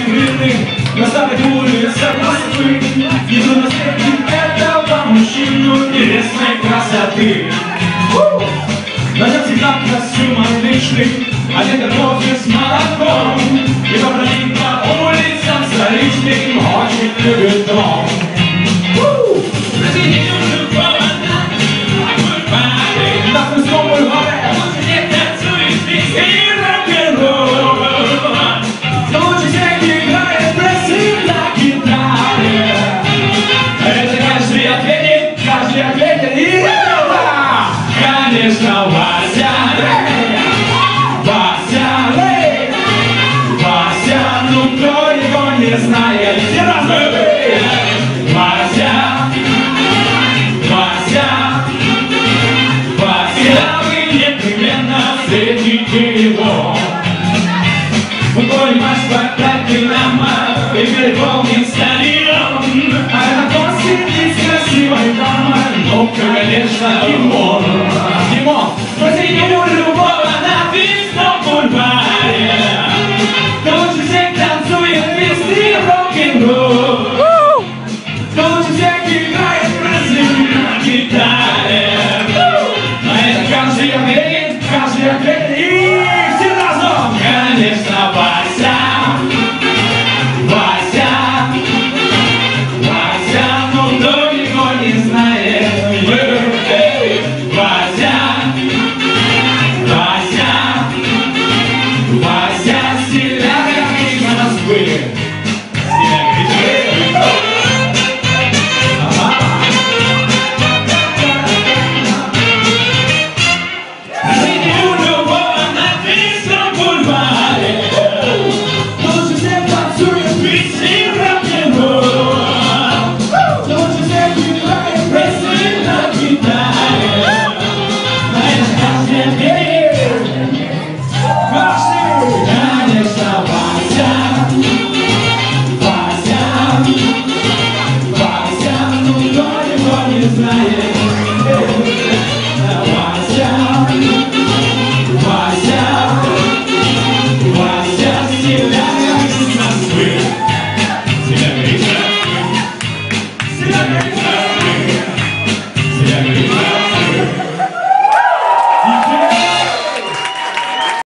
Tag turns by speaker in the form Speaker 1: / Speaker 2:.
Speaker 1: крылы На старой улице Москвы. Иду на встречу этого мужчину Небесной красоты. На всегда костюм отличный Одет как кофе с молоком И побродит по улицам столичным Очень любит конечно, Вася. Вася. Вася, ну кто его не знает? Все Вася. Вася. Вася, вы непременно встретите его. Твой наш спектакль Динамо И переполнен стадион А гость сидит с красивой дамой Ну, конечно, Димон Димон, Вася. Вася, стиляга из Москвы